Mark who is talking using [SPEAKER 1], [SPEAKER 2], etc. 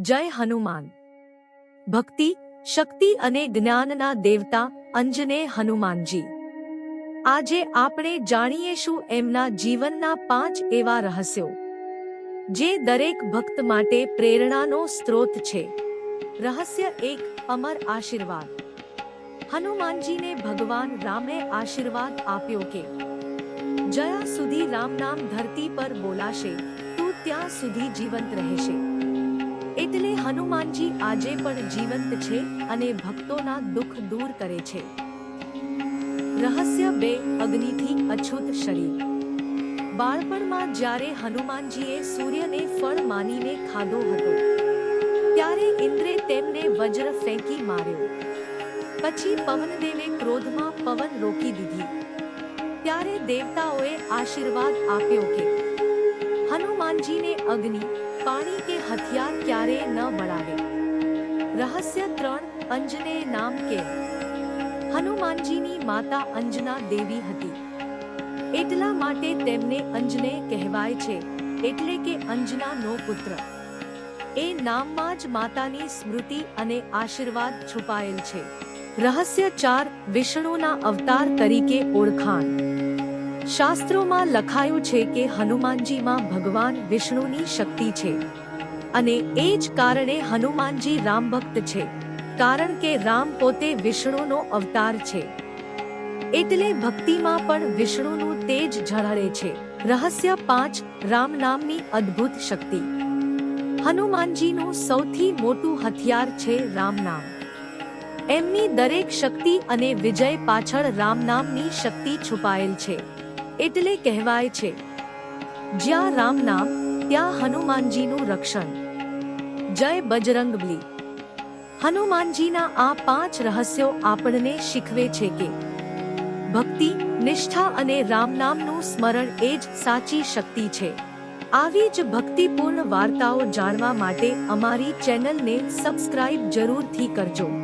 [SPEAKER 1] જય હનુમાન. ભક્તિ, શક્તિ અને જ્ઞાનના દેવતા અંજને હનુમાનજી. આજે આપણે જાણીએશું એમના જીવનના પાંચ એવા રહસ્યો. જે દરેક ભક્ત માટે પ્રેરણાનો સ્ત્રોત છે. રહસ્ય એક, અમર આશીર્વાદ. હનુમાનજીને ભગવાન રામે આશીર્વાદ આપ્યો કે, જયા સુધી રામ નામ ધરતી પર બોલાશે, તું ત્યાં સુધી જીવંત રહેશે. એટલે હનુમાનજી આજે પણ જીવંત છે અને ભક્તોના દુઃખ દૂર કરે છે. રહસ્ય બે, અગ્નિથી અછૂત શરીર. બાળપણમાં જ્યારે હનુમાનજીએ સૂર્યને ફળ માનીને ખાધો હતો, ત્યારે ઇન્દ્રે તેમને વજ્ર ફેંકી માર્યો. પછી પવનદેવે ક્રોધમાં પવન રોકી દીધી. ત્યારે દેવતાઓએ આશીર્વાદ આપ્યો કે, હનુમાનજીને અગ્નિ પાણી કે હથિયાર ક્યારેય ન બળાવે. રહસ્ય ત્રણ અંજને નામ કે. હનુમાનજીની માતા અંજના દેવી હતી. એટલા માટે તેમને અંજને કહેવાય છે, એટલે કે અંજનાનો પુત્ર. એ નામમાં જ માતાની સ્મૃતિ અને આશીર્વાદ છુપાયેલ છે. રહસ્ય ચાર વિષ્ણુના અવતાર તરીકે ઓળખાણ. શાસ્ત્રોમાં લખાયું છે કે હનુમાનજીમાં ભગવાન વિષ્ણુની શક્તિ છે. અને એ જ કારણે હનુમાનજી રામ ભક્ત છે, કારણ કે રામ પોતે વિષ્ણુનો અવતાર છે. એટલે ભક્તિમાં પણ વિષ્ણુનું તેજ ઝળહળે છે. રહસ્ય પાંચ, રામ નામની અદ્ભુત શક્તિ. હનુમાનજીનું સૌથી મોટું હથિયાર છે રામ નામ. એમની દરેક શક્તિ અને વિજય પાછળ રામ નામની શક્તિ છુપાયેલ છે. એટલે કહેવાય છે, જ્યાં રામ નામ, ત્યાં હનુમાનજીનું રક્ષણ. જય બજરંગબલી હનુમાનજીના આ પાંચ રહસ્યો આપણને શીખવે છે કે, ભક્તિ, નિષ્ઠા અને રામ નામનું સ્મરણ એ જ સાચી શક્તિ છે. આવી જ ભક્તિપૂર્ણ વાર્તાઓ જાણવા માટે અમારી ચેનલને સબસ્ક્રાઇબ જરૂરથી કરજો.